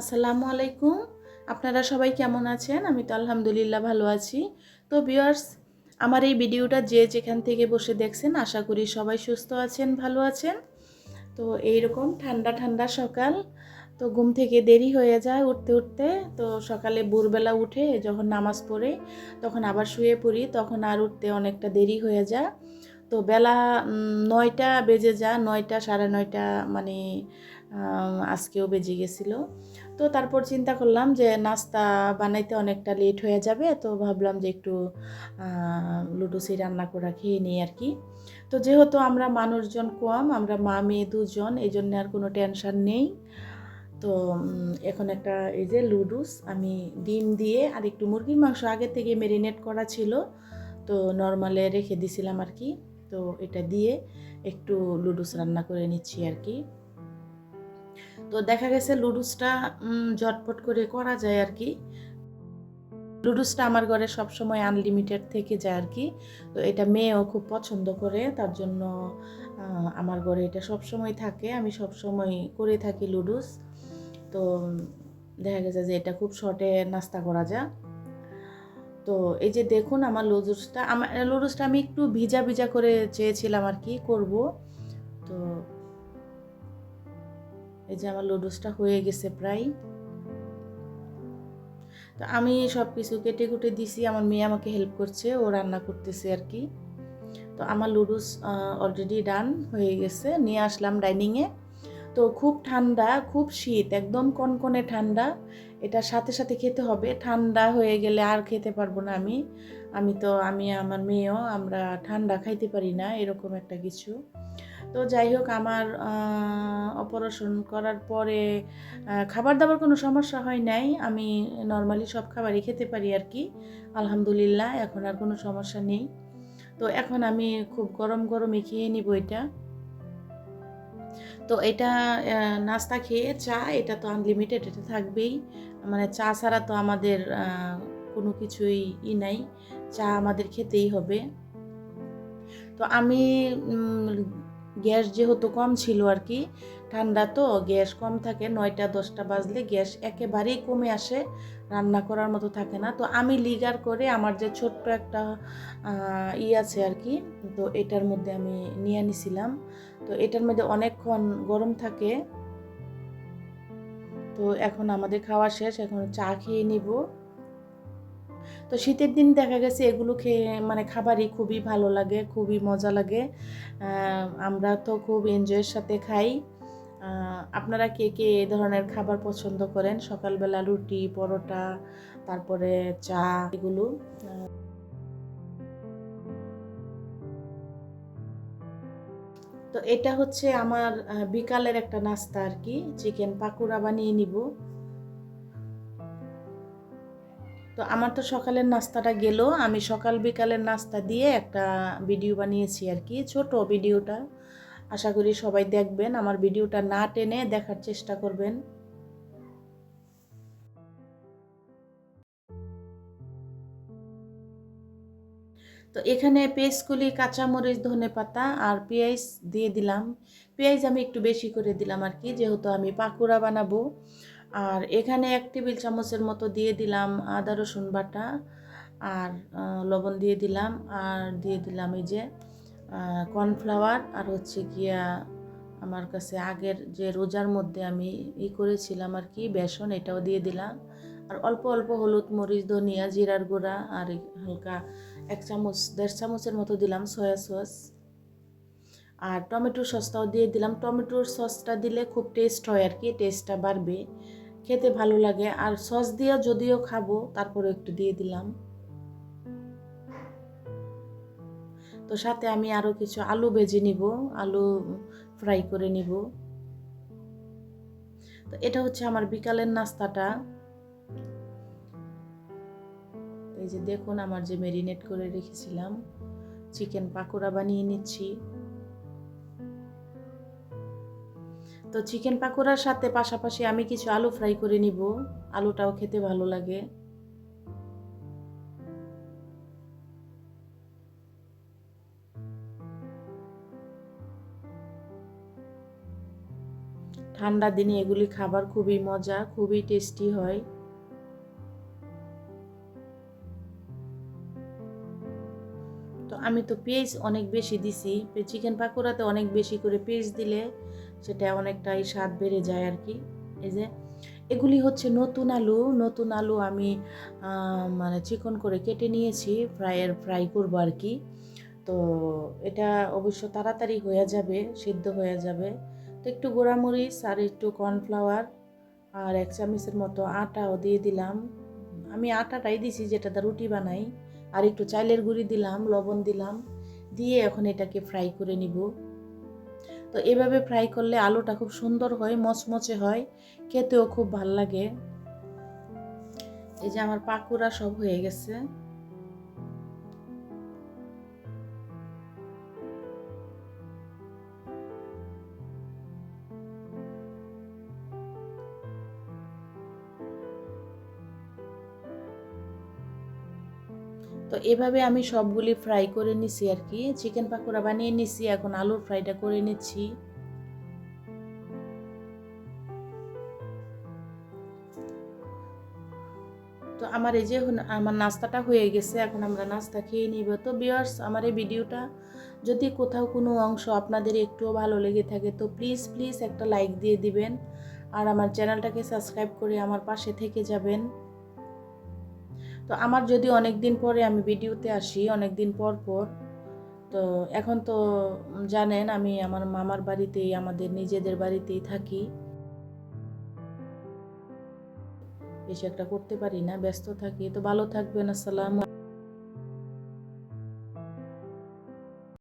আসসালামু আলাইকুম। আপনারা সবাই কেমন আছেন? আমি তো আলহামদুলিল্লাহ ভালো আছি। তো ভিউয়ার্স, আমার এই ভিডিওটা যে যেখান থেকে বসে দেখছেন, আশা করি সবাই সুস্থ আছেন, ভালো আছেন। তো এইরকম ঠান্ডা ঠান্ডা সকাল। তো ঘুম থেকে দেরি হয়ে যায় উঠতে উঠতে। তো সকালে ভোরবেলা উঠে যখন নামাজ পড়ে, তখন আবার শুয়ে পড়ি, তখন আর উঠতে অনেকটা দেরি হয়ে যায়। তো বেলা নয়টা বেজে যা নয়টা, সাড়ে নয়টা মানে আজকেও বেজে গেছিল। তো তারপর চিন্তা করলাম যে নাস্তা বানাইতে অনেকটা লেট হয়ে যাবে, তো ভাবলাম যে একটু লুডুসি রান্না করা খেয়ে নিই আর কি। তো যেহেতু আমরা মানুষজন কম, আমরা মা, মেয়ে দুজন, এই জন্য আর কোনো টেনশান নেই। তো এখন একটা এই যে লুডুস আমি ডিম দিয়ে আর একটু মুরগির মাংস আগে থেকে মেরিনেট করা ছিল, তো নর্মালে রেখে দিছিলাম আর কি। তো এটা দিয়ে একটু লুডুস রান্না করে নিচ্ছি আর কি। তো দেখা গেছে লুডুসটা ঝটপট করে করা যায় আর কি লুডুসটা আমার ঘরে সবসময় আনলিমিটেড থেকে যায় আর কি তো এটা মেয়েও খুব পছন্দ করে, তার জন্য আমার ঘরে এটা সবসময় থাকে। আমি সবসময় করে থাকি লুডুস। তো, দেখা গেছে যে এটা খুব শর্টে নাস্তা করা যায়। তো এই যে দেখুন আমার লুডুসটা আমার, লুডুসটা আমি একটু ভিজা ভিজা করে চেয়েছিলাম আর কি করব। তো এই যে আমার লুডুসটা হয়ে গেছে প্রায়। তো আমি সব কিছু কেটে কুটে দিছি, আমার মেয়ে আমাকে হেল্প করছে, ও রান্না করতেছে আর কি। তো আমার লুডুস অলরেডি ডান হয়ে গেছে, নিয়ে আসলাম ডাইনিংয়ে তো খুব ঠান্ডা, খুব শীত, একদম কনকনে ঠান্ডা। এটা সাথে সাথে খেতে হবে, ঠান্ডা হয়ে গেলে আর খেতে পারব না আমি। আমি তো, আমি, আমার মেয়েও আমরা ঠান্ডা খাইতে পারি না, এরকম একটা কিছু। তো যাই হোক, আমার অপারেশন করার পরে খাবার দাবার কোনো সমস্যা হয় নাই। আমি নর্মালি সব খাবারই খেতে পারি আর কি। আলহামদুলিল্লাহ, এখন আর কোনো সমস্যা নেই। তো এখন আমি খুব গরম, গরমই খেয়ে নিব এটা। তো এটা নাস্তা খেয়ে চা, এটা তো আনলিমিটেড এটা থাকবেই। মানে চা ছাড়া তো আমাদের কোনো কিছুই ই নাই। চা আমাদের খেতেই হবে। তো আমি গ্যাস যেহেতু কম ছিল আর কি, ঠান্ডা তো, গ্যাস কম থাকে, নয়টা, দশটা বাজলে গ্যাস একেবারেই কমে আসে, রান্না করার মতো থাকে না। তো আমি লিগার করে আমার যে ছোট্ট একটা ই আছে আর কি, তো এটার মধ্যে আমি নিয়ে নিছিলাম। তো এটার মধ্যে অনেকক্ষণ গরম থাকে। তো এখন আমাদের খাওয়া শেষ, এখন চা খেয়ে নিব। তো শীতের দিন দেখা গেছে এগুলো খেয়ে মানে খাবারই খুবই ভালো লাগে, খুবই মজা লাগে। আমরা তো খুব এনজয়ের সাথে খাই। আপনারা কে কে এই ধরনের খাবার পছন্দ করেন? সকালবেলা রুটি, পরোটা, তারপরে চা, এগুলো? তো এটা হচ্ছে আমার বিকালের একটা নাস্তা আর কি। চিকেন পাকুড়া বানিয়ে নিব। তো আমার তো সকালের নাস্তাটা গেল। আমি সকাল বিকালের নাস্তা দিয়ে একটা ভিডিও বানিয়েছি আর কি, ছোট ভিডিওটা। আশা করি সবাই দেখবেন, আমার ভিডিওটা না টেনে দেখার চেষ্টা করবেন। তো এখানে পেস্টগুলি কাঁচামরিচ ধনে পাতা আর পেঁয়াজ দিয়ে দিলাম। পেঁয়াজ আমি একটু বেশি করে দিলাম আর কি, যেহেতু আমি পাকুড়া বানাবো। আর এখানে এক টেবিল চামচের মতো দিয়ে দিলাম আদা, রসুন বাটা আর লবণ দিয়ে দিলাম আর দিয়ে দিলাম এই যে কর্নফ্লাওয়ার আর হচ্ছে গিয়া আমার কাছে আগের যে রোজার মধ্যে আমি ই করেছিলাম আর কি, বেসন এটাও দিয়ে দিলাম। আর অল্প অল্প হলুদ, মরিচ, ধনিয়া, জিরার গুঁড়া আর হালকা এক চামচ, দেড় চামচের মতো দিলাম সয়া সস। আর টমেটো সসটাও দিয়ে দিলাম। টমেটোর সসটা দিলে খুব টেস্ট হয় আর কি, টেস্টটা বাড়বে। খেতে ভালো লাগে। আর সস দিয়ে যদিও খাব তারপরে একটু দিয়ে দিলাম। তো সাথে আমি আরও কিছু আলু ভেজে নিব, আলু ফ্রাই করে নিব। তো এটা হচ্ছে আমার বিকালের নাস্তাটা। এই যে দেখুন, আমার যে মেরিনেট করে রেখেছিলাম চিকেন পাকোড়া বানিয়ে নিচ্ছি। তো চিকেন পাকোড়ার সাথে পাশাপাশি আমি কিছু আলু ফ্রাই করে নিব। আলুটাও খেতে ভালো লাগে। ঠান্ডা দিনে এগুলি খাবার খুবই মজা, খুবই টেস্টি হয়। আমি তো পেঁয়াজ অনেক বেশি দিছি চিকেন পাকোড়াতে অনেক বেশি করে পেঁয়াজ দিলে সেটা অনেকটাই স্বাদ বেড়ে যায় আর কি। এই যে, এগুলি হচ্ছে নতুন আলু নতুন আলু আমি মানে চিকন করে কেটে নিয়েছি, ফ্রাইয়ের ফ্রাই করব আর কি। তো এটা অবশ্য তাড়াতাড়ি হয়ে যাবে, সিদ্ধ হয়ে যাবে। তো একটু গোড়ামরিচ আর একটু কর্নফ্লাওয়ার আর এক চামচের মতো আটাও দিয়ে দিলাম। আমি আটাটাই দিছি, যেটাতে রুটি বানাই। আর একটু চাইলের গুঁড়ি দিলাম, লবণ দিলাম, দিয়ে এখন এটাকে ফ্রাই করে নিব। তো এভাবে ফ্রাই করলে আলুটা খুব সুন্দর হয়, মচমচে হয়, খেতেও খুব ভালো লাগে। এই যে আমার পাকুড়া সব হয়ে গেছে। তো এভাবে আমি সবগুলি ফ্রাই করে নিছি আর কি চিকেন পাকোড়া বানিয়ে নিছি, এখন আলুর ফ্রাইটা করে নিচ্ছি। তো আমার এই যে আমার নাস্তাটা হয়ে গেছে, এখন আমরা নাস্তা খেয়ে নিব। তো বিয়ার্স আমার এই ভিডিওটা যদি কোথাও কোনো অংশ আপনাদের একটুও ভালো লেগে থাকে, তো প্লিজ প্লিজ একটা লাইক দিয়ে দিবেন। আর আমার চ্যানেলটাকে সাবস্ক্রাইব করে আমার পাশে থেকে যাবেন। তো আমার যদি অনেক দিন পরে আমি ভিডিওতে আসি অনেক দিন পর পর, তো এখন তো জানেন আমি আমার মামার বাড়িতেই, আমাদের নিজেদের বাড়িতেই থাকি। বেশি একটা করতে পারি না, ব্যস্ত থাকি। তো ভালো থাকবেন, আসসালাম